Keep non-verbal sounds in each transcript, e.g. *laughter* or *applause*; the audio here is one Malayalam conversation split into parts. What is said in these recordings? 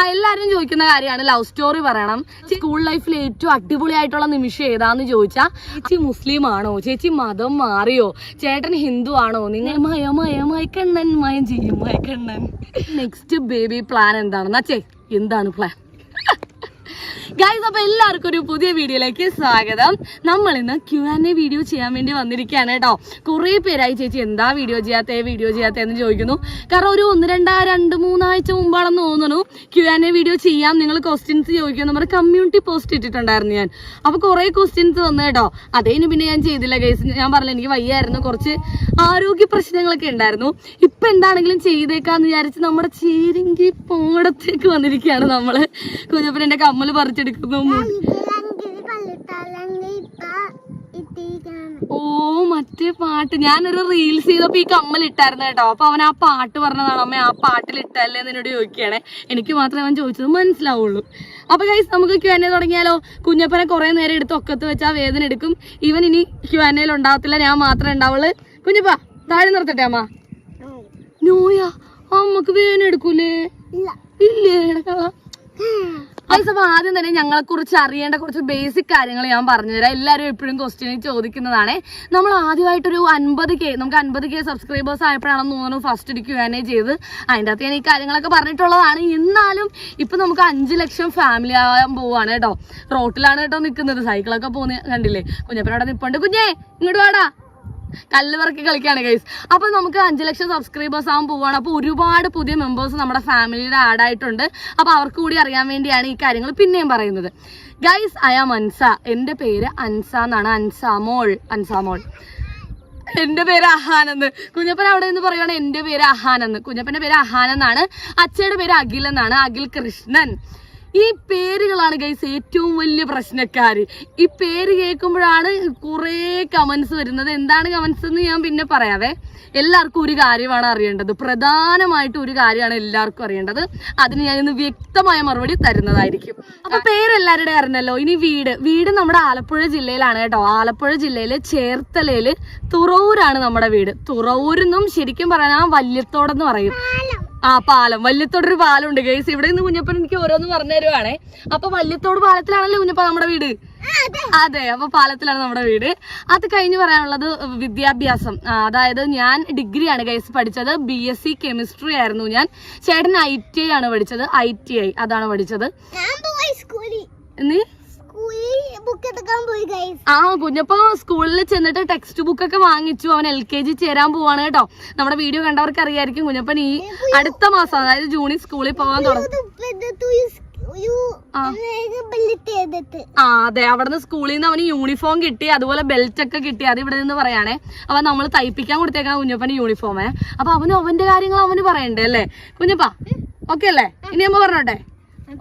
ആ എല്ലാരും ചോദിക്കുന്ന കാര്യമാണ് ലവ് സ്റ്റോറി പറയണം. സ്കൂൾ ലൈഫിൽ ഏറ്റവും അടിപൊളിയായിട്ടുള്ള നിമിഷം ഏതാന്ന് ചോദിച്ചാ ചേച്ചി മുസ്ലിം ആണോ ചേച്ചി മതം മാറിയോ? ചേട്ടൻ ഹിന്ദു ആണോ? നിങ്ങൾ മയ മയ മയക്കണ്ണൻ മയം ചെയ്യും മയക്കണ്ണൻ നെക്സ്റ്റ് ബേബി പ്ലാൻ എന്താണെന്നാ ചേ എന്താണ് പ്ലാൻ ഗൈസ് അപ്പൊ എല്ലാവർക്കും ഒരു പുതിയ വീഡിയോയിലേക്ക് സ്വാഗതം. നമ്മൾ ഇന്ന് ക്യു ആൻഡ് എ വീഡിയോ ചെയ്യാൻ വേണ്ടി വന്നിരിക്കുകയാണ് കേട്ടോ. കുറേ പേരായി ചേച്ചി എന്താ വീഡിയോ ചെയ്യാത്ത വീഡിയോ ചെയ്യാത്തതെന്ന് ചോദിക്കുന്നു. കാരണം ഒരു ഒന്ന് രണ്ടാ രണ്ട് മൂന്നാഴ്ച മുമ്പാണെന്ന് തോന്നുന്നു. ക്യു ആൻഡ് എ വീഡിയോ ചെയ്യാം. നിങ്ങൾ ക്വസ്റ്റ്യൻസ് ചോദിക്കുമെന്ന് നമ്മുടെ കമ്മ്യൂണിറ്റി പോസ്റ്റ് ഇട്ടിട്ടുണ്ടായിരുന്നു ഞാൻ. അപ്പൊ കുറേ ക്വസ്റ്റ്യൻസ് വന്നു കേട്ടോ. അതേനു പിന്നെ ഞാൻ ചെയ്തില്ല ഗൈസ് ഞാൻ പറഞ്ഞില്ല എനിക്ക് വയ്യായിരുന്നു. കുറച്ച് ആരോഗ്യ പ്രശ്നങ്ങളൊക്കെ ഉണ്ടായിരുന്നു. ഇപ്പൊ എന്താണെങ്കിലും ചെയ്തേക്കാന്ന് വിചാരിച്ച് നമ്മുടെ ചേരിങ്കി പോടത്തേക്ക് വന്നിരിക്കുകയാണ് നമ്മൾ. കുഞ്ഞപ്പൻ എന്റെ കമ്മൽ പറിച്ചെടുക്കുന്നു മു- ഓ മറ്റേ പാട്ട്. ഞാനൊരു റീൽസ് ചെയ്തപ്പോ ഈ കമ്മൽ ഇട്ടായിരുന്നു കേട്ടോ. അപ്പൊ അവൻ ആ പാട്ട് പറഞ്ഞതാണ് അമ്മ ആ പാട്ടിൽ ഇട്ടല്ലേ? എന്ന് എന്നോട് ചോദിക്കുകയാണെ. എനിക്ക് മാത്രമേ അവൻ ചോദിച്ചത് മനസ്സിലാവുള്ളൂ. അപ്പൊ ഗൈസ് നമുക്ക് ക്യു എൻ എ തുടങ്ങിയാലോ? കുഞ്ഞപ്പനെ കുറെ നേരം എടുത്ത് ഒക്കത്ത് വെച്ചാൽ വേദന എടുക്കും. ഇവൻ ഇനി ക്യു എൻ എയിൽ ഉണ്ടാവത്തില്ല. ഞാൻ മാത്രമേ ഉണ്ടാവുള്ളൂ. കുഞ്ഞപ്പ താഴെ നിർത്തട്ടെ അമ്മ? നോയാ അമ്മയ്ക്ക് വേദന എടുക്കൂലേ? ഇല്ലേ. എടക്കള അപ്പൊ ആദ്യം തന്നെ ഞങ്ങളെ കുറിച്ച് അറിയേണ്ട കുറച്ച് ബേസിക് കാര്യങ്ങൾ ഞാൻ പറഞ്ഞുതരാം. എല്ലാവരും എപ്പോഴും ക്വസ്റ്റ്യൻ ചോദിക്കുന്നതാണ്. നമ്മൾ ആദ്യമായിട്ടൊരു അൻപത് കെ നമുക്ക് അൻപത് കെ സബ്സ്ക്രൈബേഴ്സ് ആയപ്പോഴാണെന്ന് തോന്നുന്നു ഫസ്റ്റ് ഇരിക്കുകയാണേ ചെയ്ത്. അതിന്റെ അകത്ത് ഞാൻ ഈ കാര്യങ്ങളൊക്കെ പറഞ്ഞിട്ടുള്ളതാണ്. എന്നാലും ഇപ്പൊ നമുക്ക് അഞ്ച് ലക്ഷം ഫാമിലി ആവാൻ പോവാണ് കേട്ടോ. റോട്ടിലാണ് കേട്ടോ നിൽക്കുന്നത് സൈക്കിളൊക്കെ പോകുന്ന കണ്ടില്ലേ? കുഞ്ഞപ്പനവിടെ നിപ്പുണ്ട്. കുഞ്ഞേ ഇങ്ങോട്ട് വാടാ. കല്ല് കളിക്കാണ് ഗൈസ് അപ്പൊ നമുക്ക് അഞ്ചു ലക്ഷം സബ്സ്ക്രൈബേഴ്സ് ആവാൻ പോവാണ്. അപ്പൊ ഒരുപാട് പുതിയ മെമ്പേഴ്സ് നമ്മുടെ ഫാമിലിയുടെ ആഡ് ആയിട്ടുണ്ട്. അപ്പൊ അവർക്ക് കൂടി അറിയാൻ വേണ്ടിയാണ് ഈ കാര്യങ്ങൾ പിന്നെയും പറയുന്നത്. ഗൈസ് ഐ ആം അൻസ എന്റെ പേര് അൻസ എന്നാണ്. അൻസാമോൾ അൻസാമോൾ എന്റെ പേര് അഹാൻ എന്ന്. കുഞ്ഞപ്പൻ അവിടെ നിന്ന് പറയുകയാണ് എന്റെ പേര് അഹാൻ എന്ന്. കുഞ്ഞപ്പന്റെ പേര് അഹാൻ എന്നാണ്. അച്ഛയുടെ പേര് അഖിൽ എന്നാണ്. അഖിൽ കൃഷ്ണൻ. ഈ പേരുകളാണ് ഗൈസ് ഏറ്റവും വലിയ പ്രശ്നക്കാര്. ഈ പേര് കേൾക്കുമ്പോഴാണ് കുറേ കമൻസ് വരുന്നത്. എന്താണ് കമൻസ് എന്ന് ഞാൻ പിന്നെ പറയാവേ. എല്ലാവർക്കും ഒരു കാര്യമാണ് അറിയേണ്ടത്. പ്രധാനമായിട്ട് ഒരു കാര്യമാണ് എല്ലാവർക്കും അറിയേണ്ടത്. അതിന് ഞാൻ ഇന്ന് വ്യക്തമായ മറുപടി തരുന്നതായിരിക്കും. അപ്പൊ പേരെല്ലാവരുടെ അറിഞ്ഞല്ലോ. ഇനി വീട്. വീട് നമ്മുടെ ആലപ്പുഴ ജില്ലയിലാണ് കേട്ടോ. ആലപ്പുഴ ജില്ലയിലെ ചേർത്തലയിൽ തുറവൂരാണ് നമ്മുടെ വീട്. തുറവൂരെന്നും ശരിക്കും പറഞ്ഞാൽ വല്യത്തോടെന്ന് പറയും. ആ പാലം. വല്യത്തോട് ഒരു പാലമുണ്ട് ഗൈസ് ഇവിടെ നിന്ന് കുഞ്ഞപ്പൻ എനിക്ക് ഓരോന്ന് പറഞ്ഞു തരുവാണേ. അപ്പൊ വല്യത്തോട് പാലത്തിലാണല്ലോ കുഞ്ഞപ്പ നമ്മുടെ വീട്? അതെ അപ്പൊ പാലത്തിലാണ് നമ്മുടെ വീട്. അത് കഴിഞ്ഞ് പറയാനുള്ളത് വിദ്യാഭ്യാസം. അതായത് ഞാൻ ഡിഗ്രിയാണ് ഗൈസ് പഠിച്ചത്. ബി എസ് സി കെമിസ്ട്രി ആയിരുന്നു ഞാൻ. ചേട്ടൻ ഐ ടി ഐ ആണ് പഠിച്ചത്. ഐ ടി ഐ അതാണ് പഠിച്ചത് ഞാൻ പോയി സ്കൂളിൽ നീ സ്കൂളിൽ ബുക്ക് എടുക്കാൻ പോയി ഗൈസ് ആ കുഞ്ഞപ്പ സ്കൂളിൽ ചെന്നിട്ട് ടെക്സ്റ്റ് ബുക്ക് ഒക്കെ വാങ്ങിച്ചു. അവൻ എൽ കെ ജി ചേരാൻ പോവാണ് കേട്ടോ. നമ്മുടെ വീഡിയോ കണ്ടവർക്ക് അറിയായിരിക്കും കുഞ്ഞപ്പൻ ഈ അടുത്ത മാസം അതായത് ജൂണിൽ സ്കൂളിൽ പോകാൻ തുടങ്ങും. ആ. അതെ. അവിടുന്ന് സ്കൂളിൽ നിന്ന് അവന് യൂണിഫോം കിട്ടി. അതുപോലെ ബെൽറ്റ് ഒക്കെ കിട്ടി. അത് ഇവിടെ നിന്ന് പറയാണേ അപ്പൊ നമ്മൾ തയ്പ്പിക്കാൻ കൊടുത്തേക്കണ കുഞ്ഞപ്പന് യൂണിഫോമേ അപ്പൊ അവന് അവന്റെ കാര്യങ്ങൾ അവന് പറയണ്ടേ അല്ലേ? കുഞ്ഞപ്പ ഓക്കെ അല്ലേ? ഇനി അമ്മ പറഞ്ഞോട്ടെ?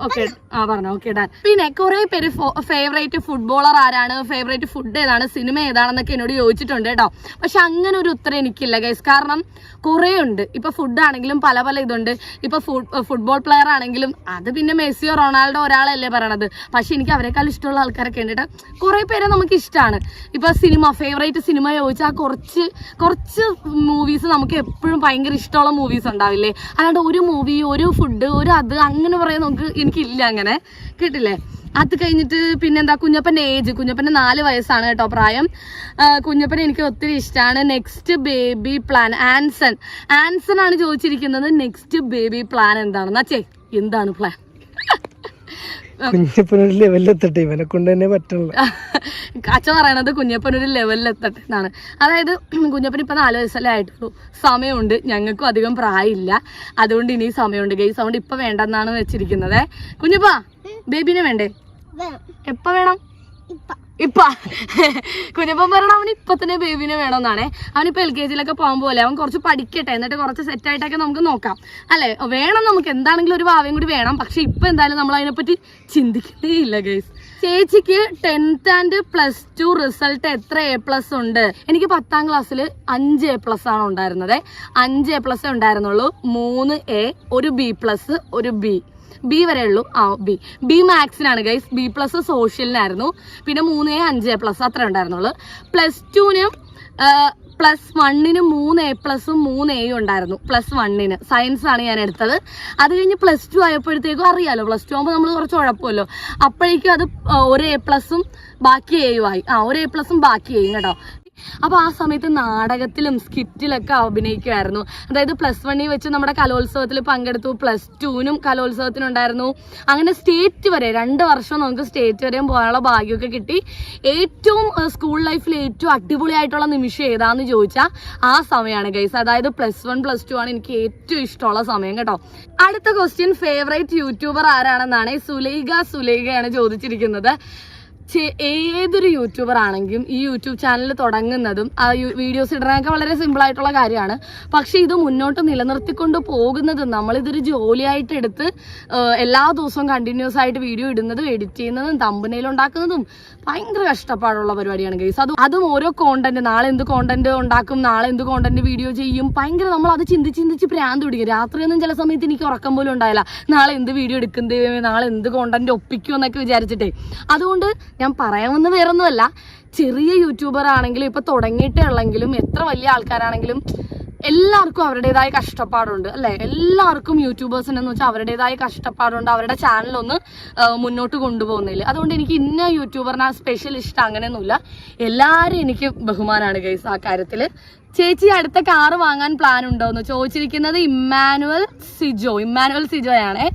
ഓക്കെ ആ പറഞ്ഞു. ഓക്കെ ഡാൻ പിന്നെ കുറെ പേര് ഫേവറേറ്റ് ഫുട്ബോളർ ആരാണ്? ഫേവറേറ്റ് ഫുഡ് ഏതാണ്? സിനിമ ഏതാണെന്നൊക്കെ എന്നോട് ചോദിച്ചിട്ടുണ്ട് കേട്ടോ. പക്ഷെ അങ്ങനെ ഒരു ഉത്തരം എനിക്കില്ല ഗൈസ് കാരണം കുറേ ഉണ്ട്. ഇപ്പൊ ഫുഡ് ആണെങ്കിലും പല പല ഇതുണ്ട്. ഇപ്പൊ ഫുട്ബോൾ പ്ലെയർ ആണെങ്കിലും അത് പിന്നെ മെസ്സിയോ റൊണാൾഡോ ഒരാളല്ലേ പറയണത്. പക്ഷെ എനിക്ക് അവരെക്കാൾ ഇഷ്ടമുള്ള ആൾക്കാരൊക്കെ ഉണ്ട് കേട്ടോ. കുറെ പേരെ നമുക്ക് ഇഷ്ടമാണ് ഇപ്പൊ സിനിമ ഫേവറേറ്റ് സിനിമ ചോദിച്ചാൽ കുറച്ച് കുറച്ച് മൂവീസ് നമുക്ക് എപ്പോഴും ഭയങ്കര ഇഷ്ടമുള്ള മൂവീസ് ഉണ്ടാവില്ലേ? അല്ലാണ്ട് ഒരു മൂവി ഒരു ഫുഡ് ഒരു അത് അങ്ങനെ പറയാൻ നമുക്ക് എനിക്കില്ല അങ്ങനെ. കേട്ടില്ലേ? അത് കഴിഞ്ഞിട്ട് പിന്നെന്താ കുഞ്ഞപ്പന്റെ ഏജ് കുഞ്ഞപ്പന്റെ നാല് വയസ്സാണ് കേട്ടോ പ്രായം. കുഞ്ഞപ്പനെ എനിക്ക് ഒത്തിരി ഇഷ്ടമാണ് next baby plan Anson. Anson ആണ് ചോദിച്ചിരിക്കുന്നത്. നെക്സ്റ്റ് ബേബി പ്ലാൻ എന്താണെന്ന്. അച്ഛേ എന്താണ് പ്ലാൻ കുഞ്ഞപ്പനൊരു ലെവലിലെത്തട്ടെ ഇവനെ കൊണ്ട് തന്നെ പറ്റുള്ളൂ *laughs* അച്ഛൻ പറയണത് കുഞ്ഞപ്പനൊരു ലെവലിൽ എത്തട്ടെ എന്നാണ്. അതായത് കുഞ്ഞപ്പൻ ഇപ്പൊ നാല് വയസ്സല്ലേ ആയിട്ടുള്ളൂ. സമയമുണ്ട്. ഞങ്ങൾക്കും അധികം പ്രായമില്ല. അതുകൊണ്ട് ഇനി സമയമുണ്ട്. ഗെയ്സ് അതുകൊണ്ട് ഇപ്പൊ വേണ്ടെന്നാണ് വെച്ചിരിക്കുന്നത്. കുഞ്ഞപ്പ ബേബിനെ വേണ്ടേ? വേണം. എപ്പ വേണം? ഇപ്പ. ഇപ്പ. കുഞ്ഞപ്പൻ പറയണ അവൻ ഇപ്പൊ തന്നെ ബേബിനെ വേണമെന്നാണ്. അവനിപ്പോ എൽ കെ ജിയിലൊക്കെ പോകാൻ പോലെ അവൻ കുറച്ച് പഠിക്കട്ടെ എന്നിട്ട് കുറച്ച് സെറ്റ് ആയിട്ടൊക്കെ നമുക്ക് നോക്കാം. അല്ലെ? വേണം നമുക്ക്. എന്താണെങ്കിലും ഒരു ഭാവയും കൂടി വേണം. പക്ഷെ ഇപ്പൊ എന്തായാലും നമ്മൾ അതിനെപ്പറ്റി ചിന്തിക്കുന്നേ ഇല്ല ഗൈസ് ചേച്ചിക്ക് tenth and plus two result എത്ര എ പ്ലസ് ഉണ്ട്? എനിക്ക് പത്താം ക്ലാസ്സിൽ അഞ്ച് എ പ്ലസ് ആണ് ഉണ്ടായിരുന്നത്. അഞ്ച് എ പ്ലസ് ഉണ്ടായിരുന്നുള്ളൂ. മൂന്ന് എ ഒരു ബി പ്ലസ് ഒരു ബി ബി വരെ ഉള്ളൂ. ആ ബി ബി മാത്സിനാണ് ഗൈസ് ബി പ്ലസ് സോഷ്യലിനായിരുന്നു പിന്നെ മൂന്ന് എ അഞ്ച് എ പ്ലസ് അത്ര ഉണ്ടായിരുന്നുള്ളൂ. പ്ലസ് ടുവിനും പ്ലസ് വണ്ണിന് മൂന്ന് എ പ്ലസും മൂന്ന് എയും ഉണ്ടായിരുന്നു. പ്ലസ് വണ്ണിന് സയൻസ് ആണ് ഞാൻ എടുത്തത്. അത് കഴിഞ്ഞ് പ്ലസ് ടു ആയപ്പോഴത്തേക്കും അറിയാലോ പ്ലസ് ടു ആകുമ്പോൾ നമ്മൾ കുറച്ച് ഉഴപ്പമല്ലോ അപ്പോഴേക്കും അത് ഒരു എ പ്ലസും ബാക്കി എയും ആയി ആ ഒരു എ പ്ലസും ബാക്കി എയും കേട്ടോ. അപ്പൊ ആ സമയത്ത് നാടകത്തിലും സ്കിറ്റിലൊക്കെ അഭിനയിക്കുമായിരുന്നു അതായത് പ്ലസ് വണ്ണിൽ വെച്ച് നമ്മുടെ കലോത്സവത്തിൽ പങ്കെടുത്തു പ്ലസ് ടുവിനും കലോത്സവത്തിനുണ്ടായിരുന്നു. അങ്ങനെ സ്റ്റേറ്റ് വരെ രണ്ട് വർഷം നമുക്ക് സ്റ്റേറ്റ് വരെയും പോകാനുള്ള ഭാഗ്യമൊക്കെ കിട്ടി. ഏറ്റവും സ്കൂൾ ലൈഫിൽ ഏറ്റവും അടിപൊളിയായിട്ടുള്ള നിമിഷം ഏതാന്ന് ചോദിച്ചാൽ ആ സമയമാണ് ഗൈസ് അതായത് പ്ലസ് വൺ പ്ലസ് ടു ആണ് എനിക്ക് ഏറ്റവും ഇഷ്ടമുള്ള സമയം കേട്ടോ. അടുത്ത ക്വസ്റ്റ്യൻ ഫേവറേറ്റ് യൂട്യൂബർ ആരാണെന്നാണ് സുലൈഖ സുലൈഖയാണ് ചോദിച്ചിരിക്കുന്നത്. ഏതൊരു യൂട്യൂബർ ആണെങ്കിലും ഈ യൂട്യൂബ് ചാനൽ തുടങ്ങുന്നതും ആ വീഡിയോസ് ഇടുന്നതൊക്കെ വളരെ സിമ്പിൾ ആയിട്ടുള്ള കാര്യമാണ്. പക്ഷെ ഇത് മുന്നോട്ട് നിലനിർത്തിക്കൊണ്ട് പോകുന്നതും നമ്മളിതൊരു ജോലിയായിട്ട് എടുത്ത് എല്ലാ ദിവസവും കണ്ടിന്യൂസ് ആയിട്ട് വീഡിയോ ഇടുന്നതും എഡിറ്റ് ചെയ്യുന്നതും തമ്പനയിൽ ഉണ്ടാക്കുന്നതും ഭയങ്കര കഷ്ടപ്പാടുള്ള പരിപാടിയാണ് ഗൈസ് അതും അതും ഓരോ കോണ്ടന്റ് നാളെ എന്ത് കോണ്ടന്റ് ഉണ്ടാക്കും നാളെ എന്ത് കോണ്ടന്റ് വീഡിയോ ചെയ്യും ഭയങ്കര നമ്മൾ അത് ചിന്തിച്ച് ചിന്തിച്ച് പ്രാന്ത് പിടിക്കും. രാത്രിയൊന്നും ചില സമയത്ത് എനിക്ക് ഉറക്കം പോലും ഉണ്ടായില്ല. നാളെ എന്ത് വീഡിയോ എടുക്കുന്നത് നാളെ എന്ത് കോണ്ടന്റ് ഒപ്പിക്കും എന്നൊക്കെ വിചാരിച്ചിട്ടേ. അതുകൊണ്ട് ഞാൻ പറയാൻ വന്ന വേറൊന്നുമല്ല. ചെറിയ യൂട്യൂബർ ആണെങ്കിലും ഇപ്പൊ തുടങ്ങിയിട്ടേ ഉള്ളെങ്കിലും എത്ര വലിയ ആൾക്കാരാണെങ്കിലും എല്ലാവർക്കും അവരുടേതായ കഷ്ടപ്പാടുണ്ട് അല്ലെ? എല്ലാവർക്കും യൂട്യൂബേഴ്സിനെന്ന് വെച്ചാൽ അവരുടേതായ കഷ്ടപ്പാടുണ്ട് അവരുടെ ചാനലൊന്ന് മുന്നോട്ട് കൊണ്ടുപോകുന്നില്ല അതുകൊണ്ട് എനിക്ക് ഇന്ന യൂട്യൂബറിനെ സ്പെഷ്യൽ ഇഷ്ടം അങ്ങനെയൊന്നുമില്ല. എല്ലാവരും എനിക്ക് ബഹുമാനാണ് ഗൈസ് ആ കാര്യത്തിൽ ചേച്ചി അടുത്ത കാറ് വാങ്ങാൻ പ്ലാൻ ഉണ്ടോ എന്ന് ചോദിച്ചിരിക്കുന്നത് ഇമ്മാനുവൽ സിജോ. ഇമ്മാനുവൽ സിജോയാണേ.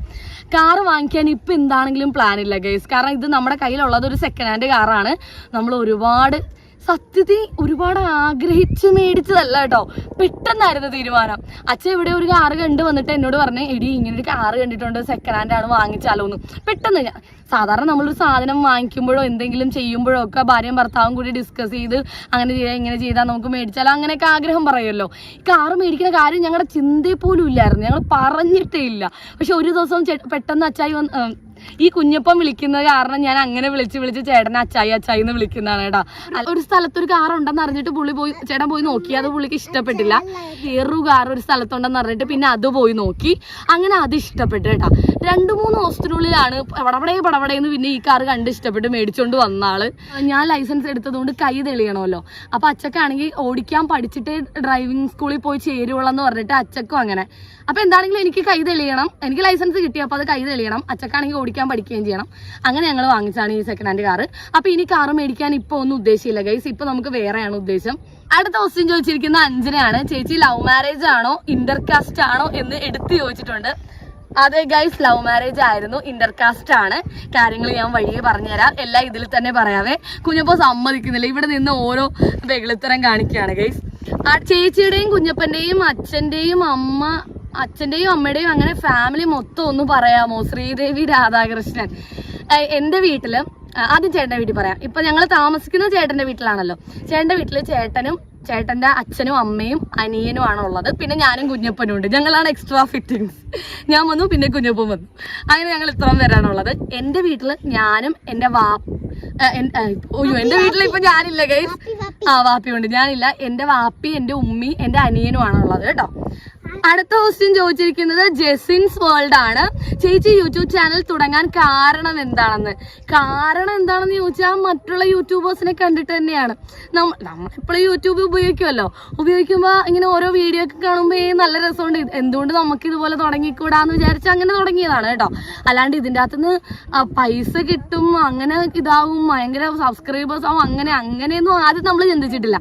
കാറ് വാങ്ങിക്കാൻ ഇപ്പൊ എന്താണെങ്കിലും പ്ലാൻ ഇല്ല ഗൈസ് കാരണം ഇത് നമ്മുടെ കയ്യിലുള്ളത് ഒരു സെക്കൻഡ് ഹാൻഡ് കാറാണ് നമ്മൾ ഒരുപാട് സത്യത്തിൽ ഒരുപാട് ആഗ്രഹിച്ച് മേടിച്ചതല്ല കേട്ടോ. പെട്ടെന്നായിരുന്നു തീരുമാനം. അച്ഛൻ ഇവിടെ ഒരു കാറ് കണ്ട് വന്നിട്ട് എന്നോട് പറഞ്ഞു എടി ഇങ്ങനെ ഒരു കാറ് കണ്ടിട്ടുണ്ട് സെക്കൻഡ് ഹാൻഡ് ആണ് വാങ്ങിച്ചാലോ എന്ന്. പെട്ടെന്ന് ഞാൻ സാധാരണ നമ്മളൊരു സാധനം വാങ്ങിക്കുമ്പോഴോ എന്തെങ്കിലും ചെയ്യുമ്പോഴോ ഒക്കെ ഭാര്യയും ഭർത്താവും കൂടി ഡിസ്കസ് ചെയ്ത് അങ്ങനെ ചെയ്യാം ഇങ്ങനെ ചെയ്താൽ നമുക്ക് മേടിച്ചാലോ അങ്ങനെയൊക്കെ ആഗ്രഹം പറയുമല്ലോ. ഈ കാറ് മേടിക്കുന്ന കാര്യം ഞങ്ങളുടെ ചിന്തയിൽ പോലും ഇല്ലായിരുന്നു. ഞങ്ങൾ പറഞ്ഞിട്ടേ ഇല്ല. പക്ഷെ ഒരു ദിവസം പെട്ടെന്ന് അച്ചായി വന്ന് ഈ കുഞ്ഞപ്പം വിളിക്കുന്ന കാരണം ഞാൻ അങ്ങനെ വിളിച്ച് വിളിച്ച് ചേട്ടനെ അച്ചായി അച്ചായി എന്ന് വിളിക്കുന്നതാണ് കേട്ടോ. ഒരു സ്ഥലത്തൊരു കാർ ഉണ്ടെന്ന് അറിഞ്ഞിട്ട് പുള്ളി പോയി ചേട്ടൻ പോയി നോക്കി. അത് പുള്ളിക്ക് ഇഷ്ടപ്പെട്ടില്ല. വേറൊരു കാർ ഒരു സ്ഥലത്തുണ്ടെന്ന് അറിഞ്ഞിട്ട് പിന്നെ അത് പോയി നോക്കി. അങ്ങനെ അത് ഇഷ്ടപ്പെട്ടു കേട്ടാ. രണ്ടു മൂന്ന് ദിവസത്തിനുള്ളിലാണ് പടവടേ പടപടേന്ന് പിന്നെ ഈ കാർ കണ്ട് ഇഷ്ടപ്പെട്ട് മേടിച്ചോണ്ട് വന്ന ആൾ. ഞാൻ ലൈസൻസ് എടുത്തതുകൊണ്ട് കൈ തെളിയണമല്ലോ. അപ്പൊ അച്ചക്കാണെങ്കിൽ ഓടിക്കാൻ പഠിച്ചിട്ട് ഡ്രൈവിംഗ് സ്കൂളിൽ പോയി ചേരുവുള്ളൂ എന്ന് പറഞ്ഞിട്ട് അച്ചക്കും അങ്ങനെ. അപ്പൊ എന്താണെങ്കിലും എനിക്ക് കൈ തെളിയണം. എനിക്ക് ലൈസൻസ് കിട്ടി അപ്പൊ അത് കൈ തെളിയണം. അച്ചക്കാണെങ്കിൽ ഓടിക്കാൻ പഠിക്കുകയും ചെയ്യണം. അങ്ങനെ ഞങ്ങൾ വാങ്ങിച്ചാണ് ഈ സെക്കൻഡ് ഹാൻഡ് കാർ അപ്പൊ ഇനി കാർ മേടിക്കാൻ ഇപ്പൊ ഒന്നും ഉദ്ദേശമില്ല ഗൈസ് ഇപ്പൊ നമുക്ക് വേറെയാണ് ഉദ്ദേശം. അടുത്ത ക്വസ്റ്റ്യൻ ചോദിച്ചിരിക്കുന്ന അഞ്ജനയാണ് ചേച്ചി ലവ് മാരേജ് ആണോ ഇന്റർ കാസ്റ്റ് ആണോ എന്ന് എടുത്തു ചോദിച്ചിട്ടുണ്ട്. അതെ ഗൈസ് ലവ് മാരേജ് ആയിരുന്നു. ഇന്റർകാസ്റ്റ് ആണ്. കാര്യങ്ങൾ ഞാൻ വഴിയെ പറഞ്ഞുതരാം. എല്ലാം ഇതിൽ തന്നെ പറയാവേ. കുഞ്ഞപ്പോ സമ്മതിക്കുന്നില്ല. ഇവിടെ നിന്ന് ഓരോ വെളിത്തരം കാണിക്കുകയാണ് ഗൈസ് ആ ചേച്ചിയുടെയും കുഞ്ഞപ്പന്റെയും അച്ഛന്റെയും അമ്മ അച്ഛന്റെയും അമ്മയുടെയും അങ്ങനെ ഫാമിലി മൊത്തം ഒന്ന് പറയാമോ? ശ്രീദേവി രാധാകൃഷ്ണൻ. എന്റെ വീട്ടിൽ ആദ്യം ചേട്ടന്റെ വീട്ടിൽ പറയാം. ഇപ്പൊ ഞങ്ങൾ താമസിക്കുന്നത് ചേട്ടന്റെ വീട്ടിലാണല്ലോ. ചേട്ടന്റെ വീട്ടിൽ ചേട്ടനും ചേട്ടന്റെ അച്ഛനും അമ്മയും അനിയനും ആണ് ഉള്ളത്. പിന്നെ ഞാനും കുഞ്ഞപ്പനും ഉണ്ട്. ഞങ്ങളാണ് എക്സ്ട്രാ ഫിറ്റിങ്സ് ഞാൻ വന്നു പിന്നെ കുഞ്ഞപ്പൻ വന്നു. അങ്ങനെ ഞങ്ങൾ ഇത്രയും പേരാണുള്ളത് എന്റെ വീട്ടിൽ ഞാനും എന്റെ വാ എന്റെ അയ്യോ വീട്ടിൽ ഇപ്പൊ ഞാനില്ല ഗൈസ് ആ വാപ്പി ഉണ്ട്. ഞാനില്ല. എന്റെ വാപ്പി എന്റെ ഉമ്മി എന്റെ അനിയനുമാണുള്ളത് കേട്ടോ. അടുത്ത ക്വസ്റ്റ്യൻ ചോദിച്ചിരിക്കുന്നത് ജെസിൻസ് വേൾഡ് ആണ്. ചേച്ചി യൂട്യൂബ് ചാനൽ തുടങ്ങാൻ കാരണം എന്താണെന്ന്? കാരണം എന്താണെന്ന് ചോദിച്ചാൽ മറ്റുള്ള യൂട്യൂബേഴ്സിനെ കണ്ടിട്ട് തന്നെയാണ്. നമ്മ നമ്മളെപ്പോഴും യൂട്യൂബ് ഉപയോഗിക്കുമല്ലോ ഉപയോഗിക്കുമ്പോൾ ഇങ്ങനെ ഓരോ വീഡിയോ ഒക്കെ കാണുമ്പോൾ നല്ല രസമുണ്ട്. എന്തുകൊണ്ട് നമുക്ക് ഇതുപോലെ തുടങ്ങിക്കൂടാന്ന് വിചാരിച്ച് അങ്ങനെ തുടങ്ങിയതാണ് കേട്ടോ. അല്ലാണ്ട് ഇതിന്റെ അകത്തുനിന്ന് പൈസ കിട്ടും അങ്ങനെ ഇതാവും ഭയങ്കര സബ്സ്ക്രൈബേഴ്സ് ആവും അങ്ങനെ അങ്ങനെയൊന്നും ആദ്യം നമ്മൾ ചിന്തിച്ചിട്ടില്ല.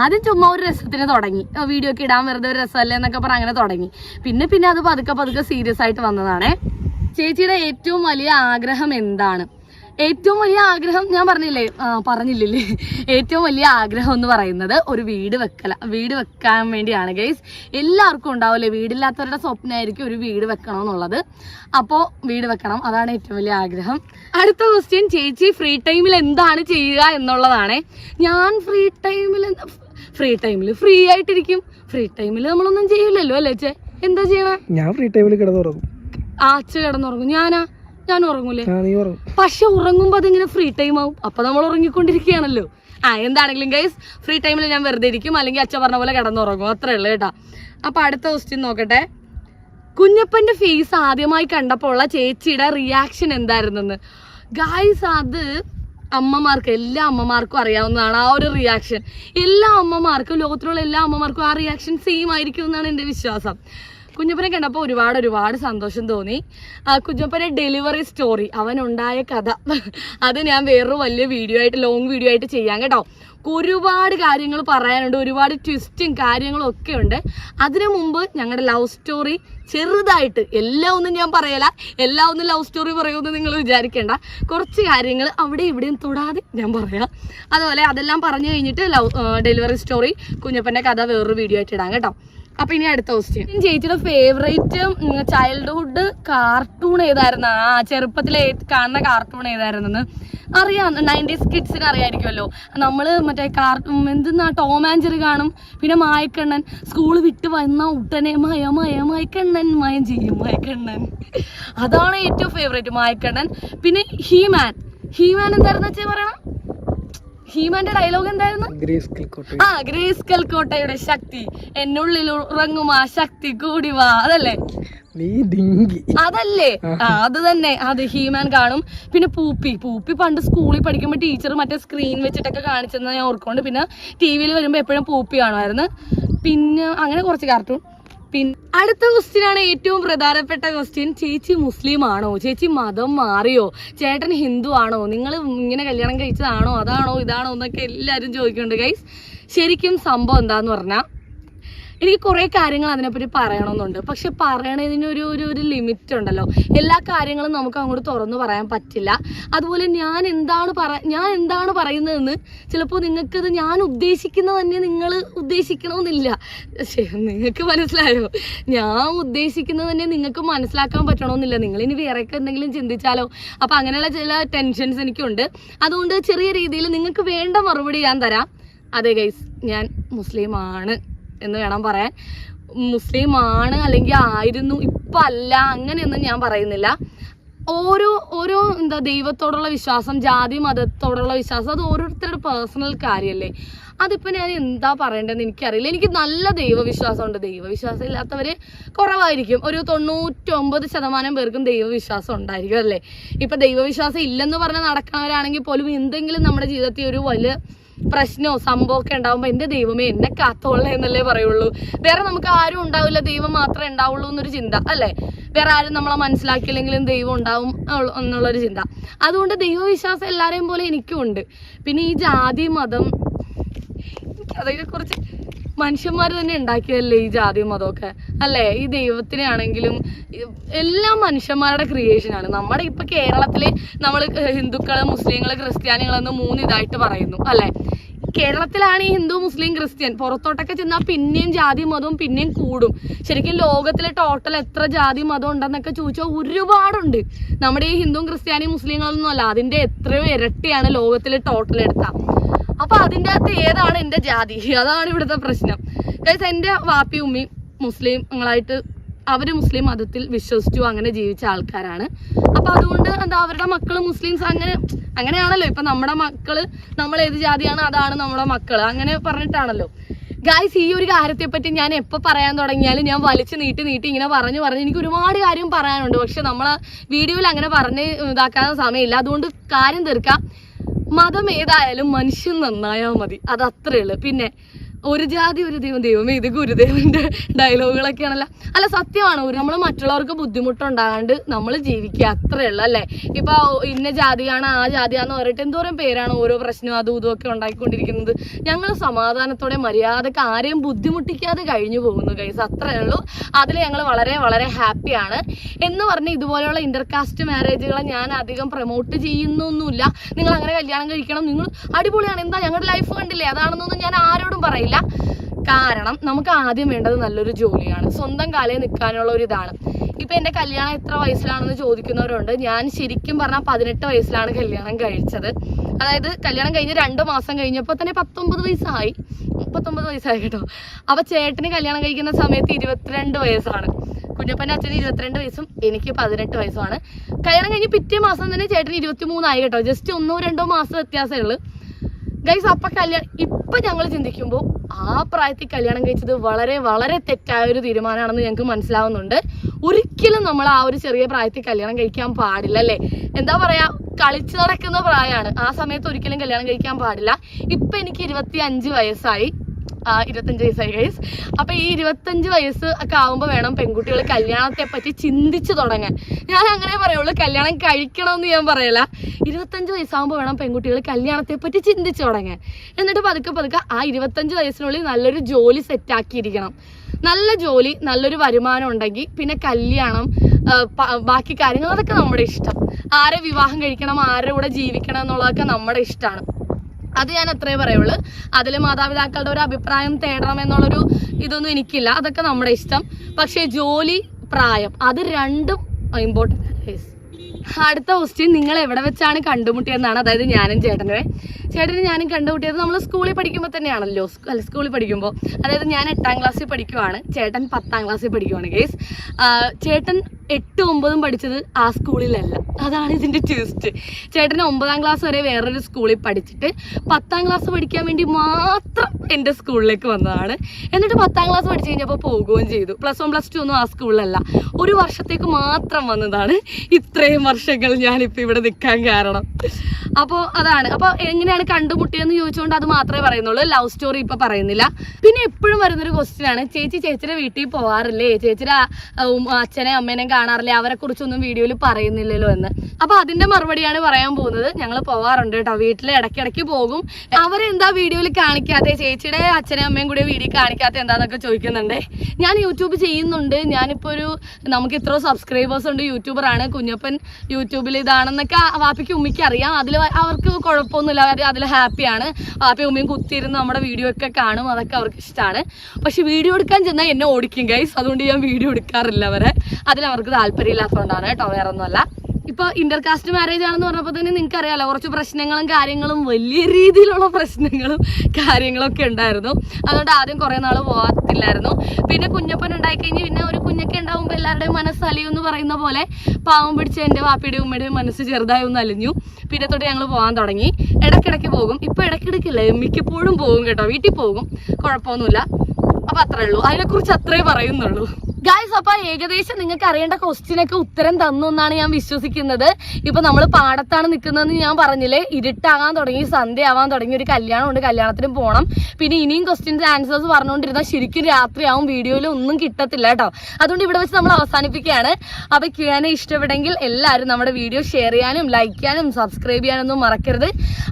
ആദ്യം ചുമ്മാ ഒരു രസത്തിന് തുടങ്ങി. വീഡിയോ ഒക്കെ ഇടാൻ വെറുതെ ഒരു രസമല്ലേ എന്നൊക്കെ പറഞ്ഞ് അങ്ങനെ തുടങ്ങി. പിന്നെ പിന്നെ അത് പതുക്കെ പതുക്കെ സീരിയസ് ആയിട്ട് വന്നതാണേ. ചേച്ചിയുടെ ഏറ്റവും വലിയ ആഗ്രഹം എന്താണ്? ഏറ്റവും വലിയ ആഗ്രഹം ഞാൻ പറഞ്ഞില്ലേ? ആ, പറഞ്ഞില്ലേ ഏറ്റവും വലിയ ആഗ്രഹം എന്ന് പറയുന്നത് ഒരു വീട് വെക്കല വീട് വെക്കാൻ വേണ്ടിയാണ്. ഗൈസ് എല്ലാവർക്കും ഉണ്ടാവില്ലേ? വീടില്ലാത്തവരുടെ സ്വപ്നമായിരിക്കും ഒരു വീട് വെക്കണം എന്നുള്ളത്. അപ്പോൾ വീട് വെക്കണം. അതാണ് ഏറ്റവും വലിയ ആഗ്രഹം. അടുത്ത ക്വസ്റ്റ്യൻ ചേച്ചി ഫ്രീ ടൈമിൽ എന്താണ് ചെയ്യുക എന്നുള്ളതാണ്. ഞാൻ ഫ്രീ ടൈമിൽ ഫ്രീ ടൈമിൽ ഫ്രീ ആയിട്ടിരിക്കും. ഫ്രീ ടൈമിൽ നമ്മളൊന്നും ചെയ്യില്ലല്ലോ അല്ലേ ചേ എന്താ ചെയ്യണേ? ഞാൻ ഫ്രീ ടൈമിൽ കിടന്നുറങ്ങും. ആ അച്ഛ കിടന്നുറങ്ങും. ഞാനാ? ഞാൻ ഉറങ്ങൂലേ? പക്ഷെ ഉറങ്ങുമ്പോ അതിങ്ങനെ ഫ്രീ ടൈം ആവും. അപ്പൊ നമ്മൾ ഉറങ്ങിക്കൊണ്ടിരിക്കുകയാണല്ലോ. ആ എന്താണെങ്കിലും ഗൈസ് ഫ്രീ ടൈമിൽ ഞാൻ വെറുതെ ഇരിക്കും. അല്ലെങ്കിൽ അച്ഛൻ പറഞ്ഞ പോലെ കിടന്നുറങ്ങും. അത്രേ ഉള്ളു കേട്ടാ. അപ്പൊ അടുത്ത ക്വസ്റ്റ്യൻ നോക്കട്ടെ. കുഞ്ഞപ്പന്റെ ഫേസ് ആദ്യമായി കണ്ടപ്പോൾ ഉള്ള ചേച്ചിയുടെ റിയാക്ഷൻ എന്തായിരുന്നെന്ന്? ഗായ്സ് അത് അമ്മമാർക്ക് എല്ലാ അമ്മമാർക്കും അറിയാവുന്നതാണ് ആ ഒരു റിയാക്ഷൻ എല്ലാ അമ്മമാർക്കും ലോകത്തിലുള്ള എല്ലാ അമ്മമാർക്കും ആ റിയാക്ഷൻ സെയിം ആയിരിക്കും എന്നാണ് എന്റെ വിശ്വാസം. കുഞ്ഞപ്പനെ കണ്ടപ്പോൾ ഒരുപാട് ഒരുപാട് സന്തോഷം തോന്നി. ആ കുഞ്ഞപ്പനെ ഡെലിവറി സ്റ്റോറി അവനുണ്ടായ കഥ. അത് ഞാൻ വേറൊരു വലിയ വീഡിയോ ആയിട്ട് ലോങ് വീഡിയോ ആയിട്ട് ചെയ്യാം കേട്ടോ. ഒരുപാട് കാര്യങ്ങൾ പറയാനുണ്ട് ഒരുപാട് ട്വിസ്റ്റും കാര്യങ്ങളും ഒക്കെ ഉണ്ട്. അതിനു മുമ്പ് ഞങ്ങളുടെ ലവ് സ്റ്റോറി ചെറുതായിട്ട് എല്ലാം ഒന്നും ഞാൻ പറയല എല്ലാം ഒന്നും ലവ് സ്റ്റോറി പറയുമെന്ന് നിങ്ങൾ വിചാരിക്കേണ്ട. കുറച്ച് കാര്യങ്ങൾ അവിടെ ഇവിടെയും തൊടാതെ ഞാൻ പറയാം. അതുപോലെ അതെല്ലാം പറഞ്ഞു കഴിഞ്ഞിട്ട് ലവ് ഡെലിവറി സ്റ്റോറി കുഞ്ഞപ്പന്റെ കഥ വേറൊരു വീഡിയോ ആയിട്ട് ഇടാം കേട്ടോ. അപ്പൊ ഇനി അടുത്ത ക്വസ്റ്റ്യൻ ചേച്ചിയുടെ ഫേവറേറ്റ് ചൈൽഡ്ഹുഡ് കാർട്ടൂൺ ഏതായിരുന്നു? ആ ചെറുപ്പത്തിലെ കാണുന്ന കാർട്ടൂൺ ഏതായിരുന്നെന്ന്. അറിയാം നയന്റീസ് കിഡ്സിന് അറിയായിരിക്കുമല്ലോ. നമ്മൾ മറ്റേ കാർട്ടൂൺ എന്തെന്നാ ടോം ആൻഡ് ജെറി കാണും. പിന്നെ മായക്കണ്ണൻ. സ്കൂൾ വിട്ട് വന്ന ഉടനെ മയ മയ മായക്കണ്ണൻ മയം ചെയ്യും മായക്കണ്ണൻ. അതാണ് ഏറ്റവും ഫേവറേറ്റ് മായക്കണ്ണൻ. പിന്നെ ഹീമാൻ ഹീമാൻ എന്തായിരുന്നു വെച്ചാൽ പറയണം? ഹീമാന്റെ ഡയലോഗ് എന്തായിരുന്നു? ആ ഗ്രേസ് കൽക്കോട്ടയുടെ ശക്തി. എന്നുള്ളിൽ ഉറങ്ങും ആ ശക്തി കൂടി വാ. അതല്ലേ? അതല്ലേ? അത് തന്നെ. അത് ഹീമാൻ കാണും. പിന്നെ പൂപ്പി. പൂപ്പി പണ്ട് സ്കൂളിൽ പഠിക്കുമ്പോൾ ടീച്ചർ മറ്റേ സ്ക്രീൻ വെച്ചിട്ടൊക്കെ കാണിച്ചെന്ന് ഞാൻ ഓർക്കുന്നുണ്ട്. പിന്നെ ടി വിയിൽ വരുമ്പോൾ എപ്പോഴും പൂപ്പി കാണുമായിരുന്നു. പിന്നെ അങ്ങനെ കുറച്ച് കാർട്ടൂൺ പിന്നെ അടുത്ത ക്വസ്റ്റ്യൻ ആണ് ഏറ്റവും പ്രധാനപ്പെട്ട ക്വസ്റ്റ്യൻ. ചേച്ചി മുസ്ലിം ആണോ ചേച്ചി മതം മാറിയോ? ചേട്ടൻ ഹിന്ദു ആണോ? നിങ്ങൾ ഇങ്ങനെ കല്യാണം കഴിച്ചതാണോ? അതാണോ? ഇതാണോ? എന്നൊക്കെ എല്ലാവരും ചോദിക്കുന്നുണ്ട് ഗൈസ് ശരിക്കും സംഭവം എന്താന്ന് പറഞ്ഞാൽ എനിക്ക് കുറേ കാര്യങ്ങൾ അതിനെപ്പറ്റി പറയണമെന്നുണ്ട്. പക്ഷെ പറയണതിന് ഒരു ഒരു ഒരു ലിമിറ്റ് ഉണ്ടല്ലോ. എല്ലാ കാര്യങ്ങളും നമുക്ക് അങ്ങോട്ട് തുറന്നു പറയാൻ പറ്റില്ല. അതുപോലെ ഞാൻ എന്താണ് പറ ഞാൻ എന്താണ് പറയുന്നതെന്ന് ചിലപ്പോൾ നിങ്ങൾക്കത് ഞാൻ ഉദ്ദേശിക്കുന്നത് തന്നെ നിങ്ങൾ ഉദ്ദേശിക്കണമെന്നില്ല. നിങ്ങൾക്ക് മനസ്സിലായോ? ഞാൻ ഉദ്ദേശിക്കുന്നത് തന്നെ നിങ്ങൾക്ക് മനസ്സിലാക്കാൻ പറ്റണമെന്നില്ല. നിങ്ങൾ ഇനി എന്തെങ്കിലും ചിന്തിച്ചാലോ? അപ്പം അങ്ങനെയുള്ള ചില ടെൻഷൻസ് എനിക്കുണ്ട്. അതുകൊണ്ട് ചെറിയ രീതിയിൽ നിങ്ങൾക്ക് വേണ്ട മറുപടി ഞാൻ തരാം. അതെ ഗൈസ് ഞാൻ മുസ്ലിം ആണ് എന്ന് വേണം പറയാൻ. മുസ്ലിം ആണ് അല്ലെങ്കിൽ ആയിരുന്നു ഇപ്പം അല്ല അങ്ങനെയൊന്നും ഞാൻ പറയുന്നില്ല. ഓരോ ഓരോ എന്താ ദൈവത്തോടുള്ള വിശ്വാസം ജാതി മതത്തോടുള്ള വിശ്വാസം അത് ഓരോരുത്തരുടെ പേഴ്സണൽ കാര്യമല്ലേ അതിപ്പോൾ ഞാൻ എന്താ പറയേണ്ടതെന്ന് എനിക്കറിയില്ല. എനിക്ക് നല്ല ദൈവവിശ്വാസമുണ്ട്. ദൈവവിശ്വാസം ഇല്ലാത്തവർ കുറവായിരിക്കും. ഒരു തൊണ്ണൂറ്റൊമ്പത് ശതമാനം പേർക്കും ദൈവവിശ്വാസം ഉണ്ടായിരിക്കും അല്ലേ? ഇപ്പം ദൈവവിശ്വാസം ഇല്ലെന്ന് പറഞ്ഞ് നടക്കുന്നവരാണെങ്കിൽ പോലും എന്തെങ്കിലും നമ്മുടെ ജീവിതത്തിൽ ഒരു വലിയ പ്രശ്നമോ സംഭവമൊക്കെ ഉണ്ടാവുമ്പോൾ എന്റെ ദൈവമേ എന്നെ കാത്തോളേ എന്നല്ലേ പറയുള്ളൂ. വേറെ നമുക്ക് ആരും ഉണ്ടാവില്ല ദൈവം മാത്രമേ ഉണ്ടാവുള്ളൂ എന്നൊരു ചിന്ത അല്ലേ? വേറെ ആരും നമ്മളെ മനസ്സിലാക്കിയില്ലെങ്കിലും ദൈവം ഉണ്ടാവും എന്നുള്ളൊരു ചിന്ത. അതുകൊണ്ട് ദൈവവിശ്വാസം എല്ലാവരെയും പോലെ എനിക്കും ഉണ്ട്. പിന്നെ ഈ ജാതി മതം അതിനെ കുറിച്ച് മനുഷ്യന്മാർ തന്നെ ഉണ്ടാക്കിയതല്ലേ ഈ ജാതി മതമൊക്കെ അല്ലേ? ഈ ദൈവത്തിനെ ആണെങ്കിലും എല്ലാം മനുഷ്യന്മാരുടെ ക്രിയേഷൻ ആണ്. നമ്മുടെ ഇപ്പൊ കേരളത്തിൽ നമ്മൾ ഹിന്ദുക്കൾ മുസ്ലിങ്ങൾ ക്രിസ്ത്യാനികൾ എന്ന് മൂന്ന് ഇതായിട്ട് പറയുന്നു. അല്ലേ? കേരളത്തിലാണ് ഈ ഹിന്ദു മുസ്ലിം ക്രിസ്ത്യൻ. പുറത്തോട്ടൊക്കെ ചെന്നാൽ പിന്നെയും ജാതി മതവും പിന്നെയും കൂടും. ശരിക്കും ലോകത്തിലെ ടോട്ടൽ എത്ര ജാതി മതം ഉണ്ടെന്നൊക്കെ ചോദിച്ചാൽ ഒരുപാടുണ്ട്. നമ്മുടെ ഈ ഹിന്ദുവും ക്രിസ്ത്യാനിയും മുസ്ലിങ്ങളൊന്നും അല്ല. അതിന്റെ എത്രയോ ഇരട്ടിയാണ് ലോകത്തിലെ ടോട്ടൽ എടുത്താൽ അപ്പൊ അതിന്റെ അകത്ത് ഏതാണ് എന്റെ ജാതി? അതാണ് ഇവിടുത്തെ പ്രശ്നം. ഗൈസ് എന്റെ വാപ്പി ഉമ്മി മുസ്ലിങ്ങളായിട്ട് അവർ മുസ്ലിം മതത്തിൽ വിശ്വസിച്ചു അങ്ങനെ ജീവിച്ച ആൾക്കാരാണ്. അപ്പൊ അതുകൊണ്ട് എന്താ അവരുടെ മക്കൾ മുസ്ലിംസ് അങ്ങനെ അങ്ങനെയാണല്ലോ. ഇപ്പൊ നമ്മുടെ മക്കൾ നമ്മൾ ഏത് ജാതിയാണ് അതാണ് നമ്മുടെ മക്കൾ. അങ്ങനെ പറഞ്ഞിട്ടാണല്ലോ. ഗായ്സ് ഈ ഒരു കാര്യത്തെ പറ്റി ഞാൻ എപ്പോ പറയാൻ തുടങ്ങിയാലും ഞാൻ വലിച്ചു നീട്ടി നീട്ടി ഇങ്ങനെ പറഞ്ഞു പറഞ്ഞു എനിക്ക് ഒരുപാട് കാര്യം പറയാനുണ്ട്. പക്ഷെ നമ്മളെ വീഡിയോയിൽ അങ്ങനെ പറഞ്ഞ് ഇതാക്കാൻ സമയമില്ല. അതുകൊണ്ട് കാര്യം തീർക്കാം. മതം ഏതായാലും മനുഷ്യൻ നന്നായാൽ മതി. അത് അത്രേ ഉള്ളു. പിന്നെ ഒരു ജാതി ഒരു ദൈവം. ദൈവമേ ഇത് ഗുരുദേവന്റെ ഡയലോഗുകളൊക്കെയാണല്ലോ. അല്ല സത്യമാണ്? നമ്മൾ മറ്റുള്ളവർക്ക് ബുദ്ധിമുട്ടുണ്ടാകാണ്ട് നമ്മൾ ജീവിക്കുക. അത്രേ ഉള്ളു അല്ലേ? ഇപ്പൊ ഇന്ന ജാതിയാണ് ആ ജാതിയാന്ന് പറഞ്ഞിട്ട് എന്തോരം പേരാണ് ഓരോ പ്രശ്നവും അതും ഇതും ഒക്കെ ഉണ്ടാക്കിക്കൊണ്ടിരിക്കുന്നത് ഞങ്ങൾ സമാധാനത്തോടെ മര്യാദയ്ക്ക് ആരെയും ബുദ്ധിമുട്ടിക്കാതെ കഴിഞ്ഞു പോകുന്നു കൈസ് അത്രേ ഉള്ളൂ. അതിൽ ഞങ്ങൾ വളരെ വളരെ ഹാപ്പിയാണ്. എന്ന് പറഞ്ഞ് ഇതുപോലെയുള്ള ഇന്റർകാസ്റ്റ് മാരേജുകളെ ഞാൻ അധികം പ്രൊമോട്ട് ചെയ്യുന്നൊന്നുമില്ല. നിങ്ങൾ അങ്ങനെ കല്യാണം കഴിക്കണം. നിങ്ങൾ അടിപൊളിയാണ്. എന്താ ഞങ്ങളുടെ ലൈഫ് കണ്ടില്ലേ? അതാണെന്നൊന്നും ഞാൻ ആരോടും പറയില്ല. കാരണം നമുക്ക് ആദ്യം വേണ്ടത് നല്ലൊരു ജോലിയാണ്. സ്വന്തം കാലയിൽ നിൽക്കാനുള്ള ഒരു ഇതാണ്. ഇപ്പം എന്റെ കല്യാണം എത്ര വയസ്സിലാണെന്ന് ചോദിക്കുന്നവരുണ്ട്. ഞാൻ ശരിക്കും പറഞ്ഞാൽ പതിനെട്ട് വയസ്സിലാണ് കല്യാണം കഴിച്ചത്. അതായത് കല്യാണം കഴിഞ്ഞ് രണ്ട് മാസം കഴിഞ്ഞപ്പോൾ തന്നെ പത്തൊമ്പത് വയസ്സായി. മുപ്പത്തൊമ്പത് വയസ്സായി കേട്ടോ. അപ്പം ചേട്ടന് കല്യാണം കഴിക്കുന്ന സമയത്ത് ഇരുപത്തിരണ്ട് വയസ്സാണ്. കുഞ്ഞപ്പന്റെ അച്ഛന് ഇരുപത്തിരണ്ട് വയസ്സും എനിക്ക് പതിനെട്ട് വയസ്സുമാണ്. കല്യാണം കഴിഞ്ഞ് പിറ്റേ മാസം തന്നെ ചേട്ടന് ഇരുപത്തി മൂന്നായി കേട്ടോ. ജസ്റ്റ് ഒന്നോ രണ്ടോ മാസം വ്യത്യാസമേ ഉള്ളൂ. ഗൈസ് അപ്പം കല്യാണം ഇപ്പം ഞങ്ങൾ ചിന്തിക്കുമ്പോൾ ആ പ്രായത്തിൽ കല്യാണം കഴിച്ചത് വളരെ വളരെ തെറ്റായ ഒരു തീരുമാനമാണെന്ന് ഞങ്ങൾക്ക് മനസ്സിലാവുന്നുണ്ട്. ഒരിക്കലും നമ്മൾ ആ ഒരു ചെറിയ പ്രായത്തിൽ കല്യാണം കഴിക്കാൻ പാടില്ല അല്ലേ? എന്താ പറയാ കളിച്ചു നടക്കുന്ന പ്രായമാണ്. ആ സമയത്ത് ഒരിക്കലും കല്യാണം കഴിക്കാൻ പാടില്ല. ഇപ്പൊ എനിക്ക് ഇരുപത്തി അഞ്ച് വയസ്സായി. ഇരുപത്തഞ്ച് വയസ്സായി ഗൈസ് അപ്പൊ ഈ ഇരുപത്തഞ്ച് വയസ്സ് ഒക്കെ ആവുമ്പോ വേണം പെൺകുട്ടികൾ കല്യാണത്തെ പറ്റി ചിന്തിച്ചു തുടങ്ങാൻ. ഞാൻ അങ്ങനെ പറയുള്ളൂ കല്യാണം കഴിക്കണം എന്ന് ഞാൻ പറയല. ഇരുപത്തഞ്ച് വയസ്സാകുമ്പോൾ വേണം പെൺകുട്ടികൾ കല്യാണത്തെ പറ്റി ചിന്തിച്ചു തുടങ്ങാൻ. എന്നിട്ട് പതുക്കെ പതുക്കെ ആ ഇരുപത്തഞ്ച് വയസ്സിനുള്ളിൽ നല്ലൊരു ജോലി സെറ്റാക്കിയിരിക്കണം നല്ല ജോലി നല്ലൊരു വരുമാനം ഉണ്ടെങ്കിൽ പിന്നെ കല്യാണം ബാക്കി കാര്യങ്ങൾ അതൊക്കെ നമ്മുടെ ഇഷ്ടം. ആരെ വിവാഹം കഴിക്കണം ആരുടെ കൂടെ ജീവിക്കണം എന്നുള്ളതൊക്കെ നമ്മുടെ ഇഷ്ടമാണ്. അത് ഞാൻ അത്രേ പറയുള്ളൂ. അതിൽ മാതാപിതാക്കളുടെ ഒരു അഭിപ്രായം തേടണം എന്നുള്ളൊരു ഇതൊന്നും എനിക്കില്ല. അതൊക്കെ നമ്മുടെ ഇഷ്ടം. പക്ഷേ ജോലി പ്രായം അത് രണ്ടും ഇമ്പോർട്ടന്റ് അടുത്ത ക്വസ്റ്റ്യൻ നിങ്ങൾ എവിടെ വെച്ചാണ് കണ്ടുമുട്ടിയതെന്നാണ് അതായത് ഞാനും ചേട്ടനെ ചേട്ടനും ഞാനും കണ്ടുമുട്ടിയത് നമ്മൾ സ്കൂളിൽ പഠിക്കുമ്പോൾ തന്നെയാണല്ലോ. സ്കൂളിൽ പഠിക്കുമ്പോൾ അതായത് ഞാൻ എട്ടാം ക്ലാസ്സിൽ പഠിക്കുവാണ്. ചേട്ടൻ പത്താം ക്ലാസ്സിൽ പഠിക്കുവാണ് കേസ് ചേട്ടൻ എട്ട് ഒമ്പതും പഠിച്ചത് ആ സ്കൂളിലല്ല. അതാണ് ഇതിന്റെ ട്വിസ്റ്റ് ചേട്ടൻ ഒമ്പതാം ക്ലാസ് വരെ വേറൊരു സ്കൂളിൽ പഠിച്ചിട്ട് പത്താം ക്ലാസ് പഠിക്കാൻ വേണ്ടി മാത്രം എന്റെ സ്കൂളിലേക്ക് വന്നതാണ്. എന്നിട്ട് പത്താം ക്ലാസ് പഠിച്ചു കഴിഞ്ഞപ്പോൾ പോകുകയും ചെയ്തു. പ്ലസ് വൺ പ്ലസ് ടു ഒന്നും ആ സ്കൂളിലല്ല. ഒരു വർഷത്തേക്ക് മാത്രം വന്നതാണ് ഇത്രയും വർഷങ്ങൾ ഞാനിപ്പോൾ ഇവിടെ നിൽക്കാൻ കാരണം. അപ്പോൾ അതാണ്. അപ്പോൾ എങ്ങനെയാണ് കണ്ടുമുട്ടിയെന്ന് ചോദിച്ചുകൊണ്ട് അത് മാത്രമേ പറയുന്നുള്ളൂ. ലവ് സ്റ്റോറി ഇപ്പോൾ പറയുന്നില്ല. പിന്നെ എപ്പോഴും വരുന്നൊരു ക്വസ്റ്റ്യൻ ആണ്. ചേച്ചി ചേച്ചിയുടെ വീട്ടിൽ പോവാറില്ലേ? ചേച്ചിയുടെ അച്ഛനെ അമ്മേനെയും കാണാറില്ലേ? അവരെ കുറിച്ചൊന്നും വീഡിയോയിൽ പറയുന്നില്ലല്ലോ എന്ന്. അപ്പൊ അതിന്റെ മറുപടിയാണ് പറയാൻ പോകുന്നത്. ഞങ്ങൾ പോവാറുണ്ട് കേട്ടോ വീട്ടിൽ ഇടയ്ക്കിടയ്ക്ക് പോകും. അവരെന്താ വീഡിയോയിൽ കാണിക്കാതെ ചേച്ചിയുടെ അച്ഛനും അമ്മയും കൂടി വീഡിയോ കാണിക്കാത്ത എന്താന്നൊക്കെ ചോദിക്കുന്നുണ്ട്. ഞാൻ യൂട്യൂബ് ചെയ്യുന്നുണ്ട്. ഞാനിപ്പോ ഒരു നമുക്ക് ഇത്ര സബ്സ്ക്രൈബേഴ്സ് ഉണ്ട്. യൂട്യൂബറാണ് കുഞ്ഞപ്പൻ യൂട്യൂബിൽ ഇതാണെന്നൊക്കെ വാപ്പിക്ക് ഉമ്മിക്ക് അറിയാം. അതിൽ അവർക്ക് കുഴപ്പമൊന്നുമില്ല. അവർ അതിൽ ഹാപ്പിയാണ് വാപ്പി ഉമ്മയും കുത്തിയിരുന്ന് നമ്മുടെ വീഡിയോ ഒക്കെ കാണും. അതൊക്കെ അവർക്ക് ഇഷ്ടമാണ് പക്ഷെ വീഡിയോ എടുക്കാൻ ചെന്നാൽ എന്നെ ഓടിക്കും ഗൈസ് അതുകൊണ്ട് ഞാൻ വീഡിയോ എടുക്കാറില്ല അവരെ. അതിലവർക്ക് താല്പര്യമില്ലാത്തതുകൊണ്ടാണ് കേട്ടോ വേറെ ഒന്നുമല്ല ഇപ്പൊ ഇന്റർകാസ്റ്റ് മാരേജ് ആണെന്ന് പറഞ്ഞപ്പോൾ തന്നെ നിങ്ങൾക്ക് അറിയാലോ കുറച്ച് പ്രശ്നങ്ങളും കാര്യങ്ങളും വലിയ രീതിയിലുള്ള പ്രശ്നങ്ങളും കാര്യങ്ങളൊക്കെ ഉണ്ടായിരുന്നു. അതുകൊണ്ട് ആദ്യം കുറെ നാൾ പോകത്തില്ലായിരുന്നു പിന്നെ കുഞ്ഞപ്പൻ ഉണ്ടായിക്കഴിഞ്ഞ് പിന്നെ ഒരു കുഞ്ഞൊക്കെ ഉണ്ടാവുമ്പോൾ എല്ലാവരുടെയും മനസ്സ് എന്ന് പറയുന്ന പോലെ പാവം പിടിച്ച എന്റെ വാപ്പിയുടെയും ഉമ്മയുടെയും മനസ്സ് ചെറുതായി ഒന്ന് അലിഞ്ഞു. പിന്നെ തൊട്ട് ഞങ്ങൾ പോകാൻ തുടങ്ങി. ഇടയ്ക്കിടയ്ക്ക് പോകും. ഇപ്പൊ ഇടയ്ക്കിടയ്ക്കില്ല മിക്കപ്പോഴും പോകും കേട്ടോ വീട്ടിൽ പോകും. കുഴപ്പമൊന്നുമില്ല. അപ്പൊ അത്രേ ഉള്ളൂ. അതിനെക്കുറിച്ച് അത്രേ പറയുന്നുള്ളൂ. ഗായ്സ് അപ്പൊ ഏകദേശം നിങ്ങൾക്ക് അറിയേണ്ട ക്വസ്റ്റ്യനൊക്കെ ഉത്തരം തന്നു എന്നാണ് ഞാൻ വിശ്വസിക്കുന്നത്. ഇപ്പൊ നമ്മൾ പാടത്താണ് നിൽക്കുന്നതെന്ന് ഞാൻ പറഞ്ഞില്ലേ? ഇരുട്ടാകാൻ തുടങ്ങി സന്ധ്യ ആവാൻ തുടങ്ങി ഒരു കല്യാണം ഉണ്ട് കല്യാണത്തിന് പോകണം പിന്നെ ഇനിയും ക്വസ്റ്റ്യൻസ് ആൻസേഴ്സ് പറഞ്ഞുകൊണ്ടിരുന്നാൽ ശരിക്കും രാത്രിയാവും വീഡിയോയിൽ ഒന്നും കിട്ടത്തില്ല കേട്ടോ. അതുകൊണ്ട് ഇവിടെ വെച്ച് നമ്മൾ അവസാനിപ്പിക്കുകയാണ്. അപ്പൊ ക്യാനെ ഇഷ്ടപ്പെട്ടെങ്കിൽ എല്ലാവരും നമ്മുടെ വീഡിയോ ഷെയർ ചെയ്യാനും ലൈക്ക് ചെയ്യാനും സബ്സ്ക്രൈബ് ചെയ്യാനൊന്നും മറക്കരുത്.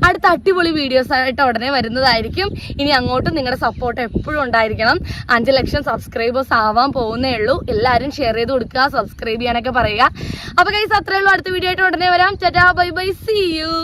അടുത്ത അടിപൊളി വീഡിയോസ് ആയിട്ട് ഉടനെ വരുന്നതായിരിക്കും. ഇനി അങ്ങോട്ടും നിങ്ങളുടെ സപ്പോർട്ട് എപ്പോഴും ഉണ്ടായിരിക്കണം. അഞ്ച് ലക്ഷം സബ്സ്ക്രൈബേഴ്സ് ആവാൻ പോകുന്നേ ഉള്ളൂ. എല്ലാവരും ഷെയർ ചെയ്ത് കൊടുക്കുക സബ്സ്ക്രൈബ് ചെയ്യാനൊക്കെ പറയുക. അപ്പൊ കൈസ് അത്രേ ഉള്ളൂ. അടുത്ത വീഡിയോ ആയിട്ട് ഉടനെ വരാം. ചേട്ടാ ബൈ ബൈ സി യു